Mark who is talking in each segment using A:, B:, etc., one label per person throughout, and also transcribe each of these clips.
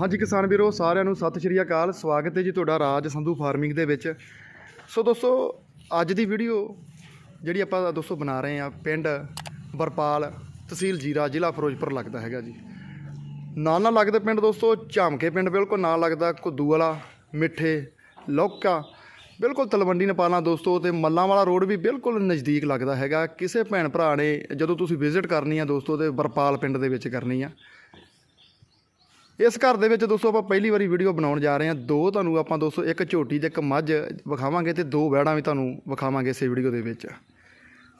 A: ਹਾਂਜੀ ਕਿਸਾਨ ਵੀਰੋ, ਸਾਰਿਆਂ ਨੂੰ ਸਤਿ ਸ਼੍ਰੀ ਅਕਾਲ। ਸਵਾਗਤ ਹੈ ਜੀ ਤੁਹਾਡਾ ਰਾਜ ਸੰਧੂ ਫਾਰਮਿੰਗ ਦੇ ਵਿੱਚ। ਸੋ ਦੋਸਤੋ, ਅੱਜ ਦੀ ਵੀਡੀਓ ਜਿਹੜੀ ਆਪਾਂ ਦੋਸਤੋ ਬਣਾ ਰਹੇ ਆ ਪਿੰਡ ਬਰਪਾਲ ਤਹਿਸੀਲ ਜੀਰਾ, ਜ਼ਿਲ੍ਹਾ ਫਿਰੋਜ਼ਪੁਰ ਲੱਗਦਾ ਹੈਗਾ ਜੀ। ਨਾਲ ਨਾਲ ਲੱਗਦਾ ਪਿੰਡ ਦੋਸਤੋ, ਝਾਮਕੇ ਪਿੰਡ ਬਿਲਕੁਲ ਨਾਲ ਲੱਗਦਾ ਕੁੱਦੂ ਵਾਲਾ ਮਿੱਠੇ, ਲੌਕਾ, ਬਿਲਕੁਲ ਤਲਵੰਡੀ ਨੇਪਾਲਾਂ ਦੋਸਤੋ ਤੇ ਮੱਲਾਂ ਵਾਲਾ ਰੋਡ ਵੀ ਬਿਲਕੁਲ ਨਜ਼ਦੀਕ ਲੱਗਦਾ ਹੈਗਾ। ਕਿਸੇ ਭੈਣ ਭਰਾ ਨੇ ਜਦੋਂ ਤੁਸੀਂ ਵਿਜ਼ਿਟ ਕਰਨੀ ਆ ਦੋਸਤੋ ਤੇ ਬਰਪਾਲ ਪਿੰਡ ਦੇ ਵਿੱਚ ਕਰਨੀ ਆ। ਇਸ ਘਰ ਦੇ ਵਿੱਚ ਦੋਸਤੋ ਆਪਾਂ ਪਹਿਲੀ ਵਾਰੀ ਵੀਡੀਓ ਬਣਾਉਣ ਜਾ ਰਹੇ ਹਾਂ। ਦੋ ਤੁਹਾਨੂੰ ਆਪਾਂ ਦੋਸਤੋ, ਇੱਕ ਝੋਟੀ ਤੇ ਇੱਕ ਮੱਝ ਵਿਖਾਵਾਂਗੇ ਤੇ ਦੋ ਵਹਿੜਾਂ ਵੀ ਤੁਹਾਨੂੰ ਵਿਖਾਵਾਂਗੇ ਇਸੇ ਵੀਡੀਓ ਦੇ ਵਿੱਚ।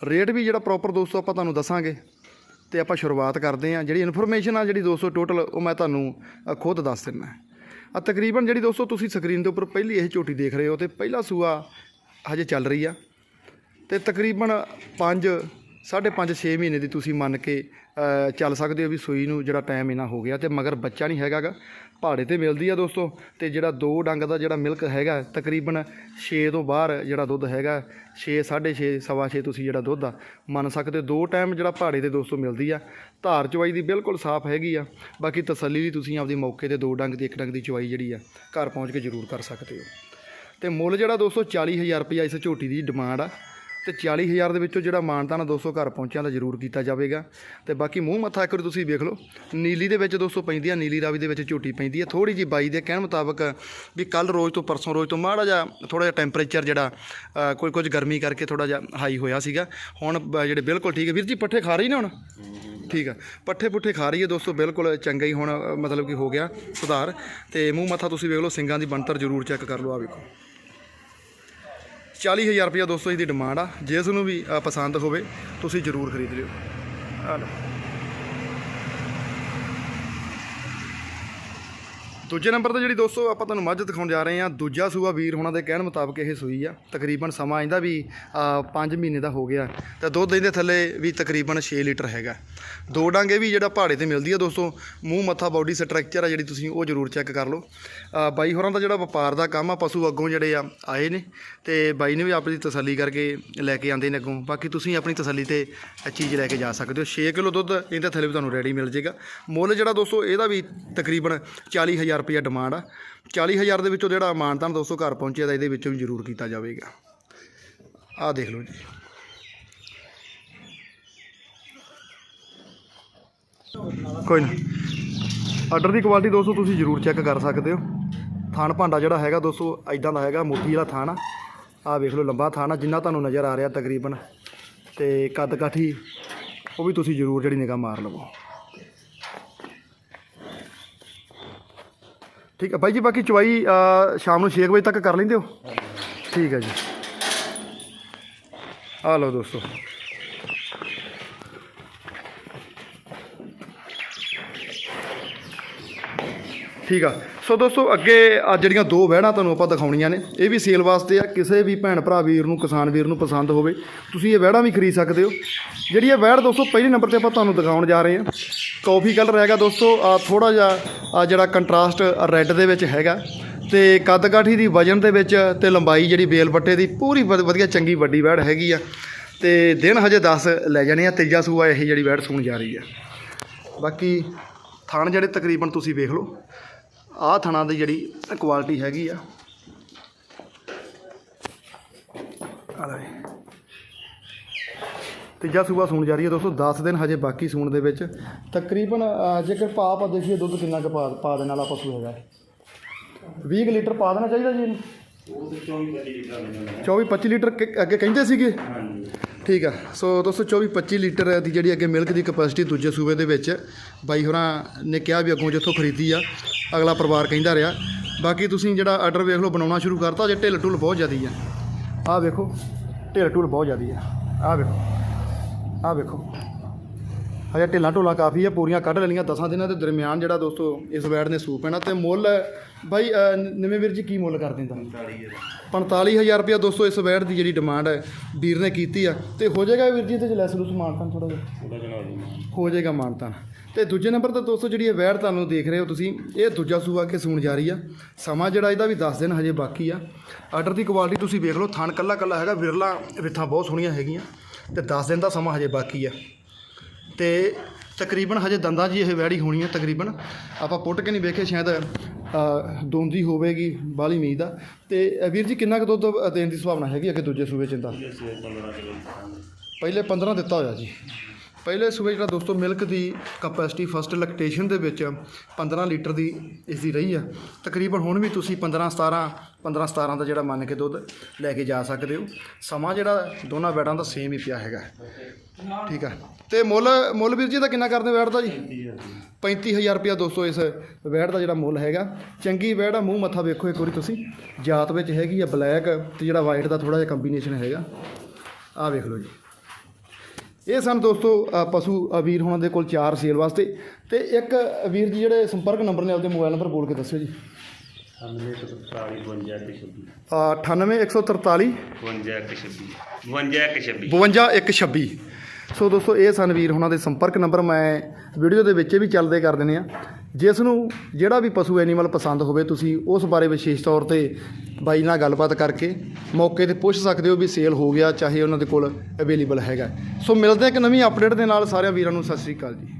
A: ਰੇਟ ਵੀ ਜਿਹੜਾ ਪ੍ਰੋਪਰ ਦੋਸਤੋ ਆਪਾਂ ਤੁਹਾਨੂੰ ਦੱਸਾਂਗੇ ਤੇ ਆਪਾਂ ਸ਼ੁਰੂਆਤ ਕਰਦੇ ਹਾਂ। ਜਿਹੜੀ ਇਨਫੋਰਮੇਸ਼ਨ ਆ ਜਿਹੜੀ ਦੋਸਤੋ ਟੋਟਲ ਉਹ ਮੈਂ ਤੁਹਾਨੂੰ ਖੁਦ ਦੱਸ ਦਿੰਦਾ ਆ ਤਕਰੀਬਨ ਜਿਹੜੀ ਦੋਸਤੋ ਤੁਸੀਂ ਸਕਰੀਨ ਦੇ ਉੱਪਰ ਪਹਿਲੀ ਇਹ ਝੋਟੀ ਦੇਖ ਰਹੇ ਹੋ ਤੇ ਪਹਿਲਾ ਸੂਆ ਹਜੇ ਚੱਲ ਰਹੀ ਆ। ਤੇ ਤਕਰੀਬਨ 5 5.5 6 ਮਹੀਨੇ ਦੀ ਤੁਸੀਂ ਮੰਨ ਕੇ ਚੱਲ ਸਕਦੇ ਹੋ ਵੀ ਸੂਈ ਨੂੰ ਜਿਹੜਾ ਟਾਈਮ ਇਹਨਾਂ ਹੋ ਗਿਆ ਤੇ ਮਗਰ ਬੱਚਾ ਨਹੀਂ ਹੈਗਾਗਾ। ਪਹਾੜੇ ਤੇ ਮਿਲਦੀ ਆ ਦੋਸਤੋ ਤੇ ਜਿਹੜਾ ਦੋ ਡੰਗ ਦਾ ਜਿਹੜਾ ਮਿਲਕ ਹੈਗਾ, ਤਕਰੀਬਨ 6 ਤੋਂ ਬਾਹਰ ਜਿਹੜਾ ਦੁੱਧ ਹੈਗਾ 6 6.5 ਸਵਾ 6 ਤੁਸੀਂ ਜਿਹੜਾ ਦੁੱਧ ਆ, ਮੰਨ ਸਕਦੇ ਹੋ। ਦੋ ਟਾਈਮ ਜਿਹੜਾ ਪਹਾੜੇ ਤੇ ਦੋਸਤੋ ਮਿਲਦੀ ਆ। ਧਾਰ ਚਵਾਈ ਦੀ ਬਿਲਕੁਲ ਸਾਫ਼ ਹੈਗੀ ਆ, ਬਾਕੀ ਤਸੱਲੀ ਲਈ ਤੁਸੀਂ ਆਪਦੀ ਮੌਕੇ ਤੇ ਦੋ ਡੰਗ ਦੀ, ਇੱਕ ਡੰਗ ਦੀ ਚਵਾਈ ਜਿਹੜੀ ਆ, ਘਰ ਪਹੁੰਚ ਕੇ ਜ਼ਰੂਰ ਕਰ ਸਕਦੇ ਹੋ। ਤੇ ਮੁੱਲ ਜਿਹੜਾ ਦੋਸਤੋ 40000 ਰੁਪਇਆ ਇਸ ਝੋਟੀ ਦੀ ਡਿਮਾਂਡ ਆ। ਤੇ 40000 ਦੇ ਵਿੱਚੋਂ ਜਿਹੜਾ ਮਾਨਤਾਨ ਦੋਸਤੋ ਘਰ ਪਹੁੰਚਿਆ ਦਾ ਜ਼ਰੂਰ ਕੀਤਾ ਜਾਵੇਗਾ। ਤੇ ਬਾਕੀ ਮੂੰਹ ਮੱਥਾ ਇੱਕ ਵਾਰੀ ਤੁਸੀਂ ਵੇਖ ਲਓ, ਨੀਲੀ ਦੇ ਵਿੱਚ ਦੋਸਤੋ ਪੈਂਦੀ ਆ, ਨੀਲੀ ਰਾਵੀ ਦੇ ਵਿੱਚ ਝੋਟੀ ਪੈਂਦੀ ਆ। ਥੋੜੀ ਜੀ ਬਾਈ ਦੇ ਕਹਿਣ ਮੁਤਾਬਕ ਵੀ ਕੱਲ ਰੋਜ਼ ਤੋਂ ਪਰਸੋਂ ਰੋਜ਼ ਤੋਂ ਮਾੜਾ ਜਿਹਾ ਥੋੜਾ ਜਿਹਾ ਟੈਂਪਰੇਚਰ ਜਿਹੜਾ ਕੋਈ ਕੁਝ ਗਰਮੀ ਕਰਕੇ ਥੋੜਾ ਜਿਹਾ ਹਾਈ ਹੋਇਆ ਸੀਗਾ। ਹੁਣ ਬ- ਜਿਹੜੇ ਬਿਲਕੁਲ ਠੀਕ ਹੈ ਵੀਰ ਜੀ, ਪੱਠੇ ਖਾ ਰਹੀ ਨਾ ਹੁਣ? ਠੀਕ ਆ। ਪੱਠੇ ਪੁੱਠੇ ਖਾ ਰਹੀ ਹੈ ਦੋਸਤੋ, ਬਿਲਕੁਲ ਚੰਗਾ ਹੀ ਹੁਣ ਮਤਲਬ ਕਿ ਹੋ ਗਿਆ ਸੁਧਾਰ। ਤੇ ਮੂੰਹ ਮੱਥਾ ਤੁਸੀਂ ਵੇਖ ਲਓ ਸਿੰਘਾਂ ਦੀ ਬਣਤਰ ਜ਼ਰੂਰ ਚੈੱਕ ਕਰ ਲਓ ਆ ਵੇਖੋ। 40000 ਰੁਪਇਆ ਦੋਸਤੋ ਦੀ ਡਿਮਾਂਡ ਆ। ਜਿਸ ਨੂੰ ਵੀ ਅ, ਪਸੰਦ ਹੋਵੇ ਤੁਸੀਂ ਜ਼ਰੂਰ ਖਰੀਦ ਲਿਓ। ਆ ਲਓ। ਦੂਜੇ ਨੰਬਰ ਤੇ ਜਿਹੜੀ ਦੋਸਤੋ ਆਪਾਂ ਤੁਹਾਨੂੰ ਮੱਝ ਦਿਖਾਉਣ ਜਾ ਰਹੇ ਹਾਂ, ਦੂਜਾ ਸੂਆ ਵੀਰ ਹੋਣਾ ਦੇ ਕਹਿਣ ਮੁਤਾਬਕ ਇਹ ਸੂਈ ਆ। ਤਕਰੀਬਨ ਸਮਾਂ ਇਹਦਾ ਵੀ 5 ਮਹੀਨੇ ਦਾ ਹੋ ਗਿਆ। ਤੇ ਦੁੱਧ ਇਹਦੇ ਥੱਲੇ ਵੀ ਤਕਰੀਬਨ 6 ਲੀਟਰ ਹੈਗਾ। ਦੋ ਡਾਂਗੇ ਵੀ ਜਿਹੜਾ ਪਹਾੜੇ ਤੇ ਮਿਲਦੀ ਆ ਦੋਸਤੋ, ਮੂੰਹ, ਮੱਥਾ ਬਾਡੀ ਸਟਰਕਚਰ ਆ ਜਿਹੜੀ ਤੁਸੀਂ ਉਹ ਜ਼ਰੂਰ ਚੈੱਕ ਕਰ ਲਓ। ਬਾਈ ਹੋਰਾਂ ਦਾ ਜਿਹੜਾ ਵਪਾਰ ਦਾ ਕੰਮ ਆ, ਪਸ਼ੂ ਅੱਗੋਂ ਜਿਹੜੇ ਆ, ਆਏ ਨੇ। ਤੇ ਬਾਈ ਨੇ ਵੀ ਆਪਣੀ ਤਸੱਲੀ ਕਰਕੇ ਲੈ ਕੇ ਆਉਂਦੇ ਨੇ ਅੱਗੋਂ। ਬਾਕੀ ਤੁਸੀਂ ਆਪਣੀ ਤਸੱਲੀ ਤੇ ਚੀਜ਼ ਲੈ ਕੇ ਜਾ ਸਕਦੇ ਹੋ। 6 ਕਿਲੋ ਦੁੱਧ ਇਹਦੇ ਥੱਲੇ ਵੀ ਤੁਹਾਨੂੰ ਰੈਡੀ ਮਿਲ ਜੇਗਾ। ਮੁੱਲ ਜਿਹੜਾ ਦੋਸਤੋ, ਇਹਦਾ ਵੀ ਤਕਰੀਬਨ 40000 ਰੁਪਏ ਡਿਮਾਂਡ ਆ। 40000 ਦੇ ਵਿੱਚੋਂ ਜਿਹੜਾ ਮਾਨਤਾਨ ਦੋਸਤੋ ਘਰ ਪਹੁੰਚਿਆ ਤਾਂ ਇਹਦੇ ਵਿੱਚੋਂ ਵੀ ਜ਼ਰੂਰ ਕੀਤਾ ਜਾਵੇਗਾ। ਆਹ ਦੇਖ ਲਓ ਜੀ। ਕੋਈ ਨਾ। ਆਰਡਰ ਦੀ ਕੁਆਲਿਟੀ ਦੋਸਤੋ ਤੁਸੀਂ ਜ਼ਰੂਰ ਚੈੱਕ ਕਰ ਸਕਦੇ ਹੋ। ਥਾਣ ਭਾਂਡਾ ਜਿਹੜਾ ਹੈਗਾ ਦੋਸਤੋ ਐਦਾਂ ਦਾ ਹੈਗਾ, ਮੋਤੀ ਵਾਲਾ ਥਾਣ ਆ। ਆਹ ਵੇਖ ਲਓ ਲੰਬਾ ਥਾਣ ਆ, ਜਿੰਨਾ ਤੁਹਾਨੂੰ ਨਜ਼ਰ ਆ ਰਿਹਾ ਤਕਰੀਬਨ। ਤੇ ਕੱਦ ਕਾਠੀ, ਉਹ ਵੀ ਤੁਸੀਂ ਜ਼ਰੂਰ ਜਿਹੜੀ ਨਿਗਾਹ ਮਾਰ ਲਵੋ। ਠੀਕ ਹੈ ਬਾਈ ਜੀ, ਬਾਕੀ ਚਵਾਈ ਸ਼ਾਮ ਨੂੰ 6 ਵਜੇ ਤੱਕ ਕਰ ਲੈਂਦੇ ਹੋ? ਠੀਕ ਹੈ ਜੀ। ਆ ਲਓ ਦੋਸਤੋ। ਠੀਕ ਆ। ਸੋ ਦੋਸਤੋ, ਅੱਗੇ ਆ ਜਿਹੜੀਆਂ ਦੋ ਵਹਿੜਾਂ ਤੁਹਾਨੂੰ ਆਪਾਂ ਦਿਖਾਉਣੀਆਂ ਨੇ, ਇਹ ਵੀ ਸੇਲ ਵਾਸਤੇ ਆ, ਕਿਸੇ ਵੀ ਭੈਣ ਭਰਾ ਵੀਰ ਨੂੰ, ਕਿਸਾਨ ਵੀਰ ਨੂੰ ਪਸੰਦ ਹੋਵੇ, ਤੁਸੀਂ ਇਹ ਵਹਿੜਾਂ ਵੀ ਖਰੀਦ ਸਕਦੇ ਹੋ। ਜਿਹੜੀ ਇਹ ਵਹਿੜ ਦੋਸਤੋ, ਪਹਿਲੇ ਨੰਬਰ ਤੇ ਆਪਾਂ ਤੁਹਾਨੂੰ ਦਿਖਾਉਣ ਜਾ ਰਹੇ ਹਾਂ। ਕਾਫੀ ਕਲਰ ਹੈਗਾ ਦੋਸਤੋ, ਆ ਥੋੜਾ ਜਿਹਾ, ਆ ਜਿਹੜਾ ਕੰਟਰਾਸਟ ਰੈੱਡ ਦੇ ਵਿੱਚ ਹੈਗਾ, ਤੇ ਕੱਦ ਕਾਠੀ ਦੀ ਵਜਨ ਦੇ ਵਿੱਚ ਤੇ ਲੰਬਾਈ ਜਿਹੜੀ ਬੇਲ ਬੱਟੇ ਦੀ, ਪੂਰੀ ਵਧ- ਵਧੀਆ ਚੰਗੀ ਵੱਡੀ ਵਹਿੜ ਹੈਗੀ ਆ। ਤੇ ਦਿਨ ਹਜੇ 10 ਲੈ ਜਾਣੇ ਆ, ਤੀਜਾ ਸੂਆ ਇਹ ਜਿਹੜੀ ਵਹਿੜ ਸੂਣ ਜਾ ਰਹੀ ਆ। ਬਾਕੀ ਥਣ ਜਿਹੜੇ ਤਕਰੀਬਨ ਤੁਸੀਂ ਵੇਖ ਲਓ ਆਹ ਥਣਾ ਦੀ ਜਿਹੜੀ ਕੁਆਲਿਟੀ ਹੈਗੀ ਆ। ਤੀਜਾ ਸੂਆ ਸੂਣ ਜਾ ਰਹੀ ਹੈ ਦੋਸਤੋ 10 ਦਿਨ ਹਜੇ ਬਾਕੀ ਸੂਣ ਦੇ ਵਿੱਚ। ਤਕਰੀਬਨ ਜੇਕਰ ਪਾ ਪਾ ਦੇਖੀਏ ਦੁੱਧ ਕਿੰਨਾ ਕੁ ਪਾ ਪਾ ਦੇਣ ਵਾਲਾ ਪਸ਼ੂ ਹੈਗਾ। 20 ਕੁ ਲੀਟਰ ਪਾ ਦੇਣਾ ਚਾਹੀਦਾ ਜੀ ਇਹਨੂੰ? 24 25 ਲੀਟਰ ਅੱਗੇ ਕਹਿੰਦੇ ਸੀਗੇ? ਠੀਕ ਆ। ਸੋ ਦੋਸਤੋ 24 25 ਲੀਟਰ ਦੀ ਜਿਹੜੀ ਅੱਗੇ ਮਿਲਕ ਦੀ ਕਪੈਸਿਟੀ ਦੂਜੇ ਸੂਬੇ ਦੇ ਵਿੱਚ, ਬਾਈ ਹੋਰਾਂ ਨੇ ਕਿਹਾ ਵੀ ਅੱਗੋਂ ਜਿੱਥੋਂ ਖਰੀਦੀ ਆ। ਅਗਲਾ ਪਰਿਵਾਰ ਕਹਿੰਦਾ ਰਿਹਾ। ਬਾਕੀ ਤੁਸੀਂ ਜਿਹੜਾ ਆਰਡਰ ਵੇਖ ਲਓ, ਬਣਾਉਣਾ ਸ਼ੁਰੂ ਕਰਤਾ ਜੇ ਢਿੱਲ ਢੁੱਲ ਬਹੁਤ ਜ਼ਿਆਦੀ ਆ। ਆਹ ਵੇਖੋ, ਢਿੱਲ ਢੁੱਲ ਬਹੁਤ ਜ਼ਿਆਦੀ ਆ। ਆਹ ਵੇਖੋ ਆਹ ਵੇਖੋ। ਹਜੇ ਢਿੱਲਾਂ ਢੋਲਾਂ ਕਾਫੀ ਆ ਪੂਰੀਆਂ ਕੱਢ ਲੈਣੀਆਂ ਦਸਾਂ ਦਿਨਾਂ ਦੇ ਦਰਮਿਆਨ ਜਿਹੜਾ ਦੋਸਤੋ ਇਸ ਵੈੜ ਨੇ ਸੂਪ ਪੈਣਾ ਤੇ ਮੁੱਲ ਬਾਈ ਨਿੰਮੇ ਵੀਰ ਜੀ ਕੀ ਮੁੱਲ ਕਰ ਦਿੰਦਾ 45000 ਰੁਪਇਆ ਦੋਸਤੋ ਇਸ ਵੈੜ ਦੀ ਜਿਹੜੀ ਡਿਮਾਂਡ ਹੈ ਵੀਰ ਨੇ ਕੀਤੀ ਆ। ਤੇ ਹੋ ਜਾਏਗਾ ਵੀਰ ਜੀ ਤੇ ਲੈਸ ਲੂਸ ਮਾਨਤਾਨ ਥੋੜਾ ਜਿਹਾ? ਹੋ ਜਾਏਗਾ ਮਾਨਤਾਨ। ਤੇ ਦੂਜੇ ਨੰਬਰ ਤੇ ਦੋਸਤੋ ਜਿਹੜੀ ਇਹ ਵੈੜ ਤੁਹਾਨੂੰ ਦੇਖ ਰਹੇ ਹੋ ਤੁਸੀਂ ਇਹ ਦੂਜਾ ਸੂਆ ਕੇ ਸੂਣ ਜਾ ਰਹੀ ਆ। ਸਮਾਂ ਜਿਹੜਾ ਇਹਦਾ ਵੀ 10 ਦਿਨ ਹਜੇ ਬਾਕੀ ਆ। ਆਰਡਰ ਦੀ ਕੁਆਲਿਟੀ ਤੁਸੀਂ ਵੇਖ ਲਓ ਥਣ ਕੱਲਾ ਕੱਲਾ ਹੈਗਾ ਵਿਰਲਾ ਵਿੱਥਾਂ ਬਹੁਤ ਸੋਹਣੀਆਂ ਹੈਗੀਆਂ। ਤੇ 10 ਦਿਨ ਦਾ ਸਮਾਂ ਹਜੇ ਬਾਕੀ ਆ। ਤੇ ਤਕਰੀਬਨ ਹਜੇ ਦੰਦਾਂ ਜੀ ਇਹ ਵੈੜੀ ਹੋਣੀ ਹੈ ਤਕਰੀਬਨ। ਆਪਾਂ ਪੁੱਟ ਕੇ ਨਹੀਂ ਵੇਖੇ ਸ਼ਾਇਦ ਦੋਂਦੀ ਹੋਵੇਗੀ ਬਾਲੀ ਉਮੀਦ ਆ। ਤੇ ਵੀਰ ਜੀ ਕਿੰਨਾ ਕੁ ਦੁੱਧ ਦੇਣ ਦੀ ਸੰਭਾਵਨਾ ਹੈਗੀ ਅੱਗੇ ਦੂਜੇ ਸੂਬੇ ਚ ਇਹਦਾ ਪਹਿਲੇ 15 ਦਿੱਤਾ ਹੋਇਆ ਜੀ। ਪਹਿਲੇ ਸੂਬੇ ਜਿਹੜਾ ਦੋਸਤੋ ਮਿਲਕ ਦੀ ਕਪੈਸਿਟੀ ਫਸਟ ਲੈਕਟੇਸ਼ਨ ਦੇ ਵਿੱਚ 15 ਲੀਟਰ ਦੀ ਇਸ ਦੀ ਰਹੀ ਆ, ਤਕਰੀਬਨ ਹੁਣ ਵੀ ਤੁਸੀਂ 15 17 15 17 ਦਾ ਜਿਹੜਾ ਮੰਨ ਕੇ ਦੁੱਧ ਲੈ ਕੇ ਜਾ ਸਕਦੇ ਹੋ। ਸਮਾਂ ਜਿਹੜਾ ਦੋਨਾਂ ਬੈਡਾਂ ਦਾ ਸੇਮ ਹੀ ਪਿਆ ਹੈਗਾ। ਠੀਕ ਆ। ਤੇ ਮੁੱਲ ਮੁੱਲ ਵੀਰ ਜੀ ਦਾ ਕਿੰਨਾ ਕਰਦੇ ਵੈਟ ਦਾ ਜੀ? 35000 ਰੁਪਇਆ ਦੋਸਤੋ ਇਸ ਵੈਟ ਦਾ ਜਿਹੜਾ ਮੁੱਲ ਹੈਗਾ। ਚੰਗੀ ਵੈਟ ਆ, ਮੂੰਹ ਮੱਥਾ ਵੇਖੋ ਇੱਕ ਵਾਰੀ ਤੁਸੀਂ। ਜਾਤ ਵਿੱਚ ਹੈਗੀ ਆ ਬਲੈਕ ਤੇ ਜਿਹੜਾ ਵਾਈਟ ਦਾ ਥੋੜਾ ਜਿਹਾ ਕੰਬੀਨੇਸ਼ਨ ਹੈਗਾ। ਆਹ ਵੇਖ ਲਓ ਜੀ। ਇਹ ਸਨ ਦੋਸਤੋ ਪਸ਼ੂ ਵੀਰ ਹੋਣਾ ਦੇ ਕੋਲ ਚਾਰ ਸੇਲ ਵਾਸਤੇ। ਤੇ ਇੱਕ ਵੀਰ ਜੀ ਜਿਹੜੇ ਸੰਪਰਕ ਨੰਬਰ ਨੇ ਆਪਦੇ ਮੋਬਾਈਲ ਨੰਬਰ ਬੋਲ ਕੇ ਦੱਸਿਓ ਜੀ।
B: ਸਾਹਮਣੇ ਤੋਂ ਸਾਲੀ 52 ਤੇ 26
A: ਅ, 98143
B: 52 ਤੇ 26 52 ਤੇ 26
A: 52126 ਸੋ ਦੋਸਤੋ ਇਹ ਸਨ ਵੀਰ ਹੋਣਾ ਦੇ ਸੰਪਰਕ ਨੰਬਰ। ਮੈਂ ਵੀਡੀਓ ਦੇ ਵਿੱਚ ਵੀ ਚੱਲਦੇ ਕਰ ਦਿੰਦੇ ਆ। ਜਿਸ ਨੂੰ ਜਿਹੜਾ ਵੀ ਪਸ਼ੂ ਐਨੀਮਲ ਪਸੰਦ ਹੋਵੇ ਤੁਸੀਂ ਉਸ ਬਾਰੇ ਵਿਸ਼ੇਸ਼ ਤੌਰ ਤੇ ਬਾਈ ਨਾਲ ਗੱਲਬਾਤ ਕਰਕੇ ਮੌਕੇ ਤੇ ਪੁੱਛ ਸਕਦੇ ਹੋ ਵੀ ਸੇਲ ਹੋ ਗਿਆ, ਚਾਹੇ ਉਹਨਾਂ ਦੇ ਕੋਲ ਅਵੇਲੇਬਲ ਹੈਗਾ। ਸੋ ਮਿਲਦੇ ਹਾਂ ਇੱਕ ਨਵੀਂ ਅਪਡੇਟ ਦੇ ਨਾਲ। ਸਾਰਿਆਂ ਵੀਰਾਂ ਨੂੰ ਸਤਿ ਸ੍ਰੀ ਅਕਾਲ ਜੀ।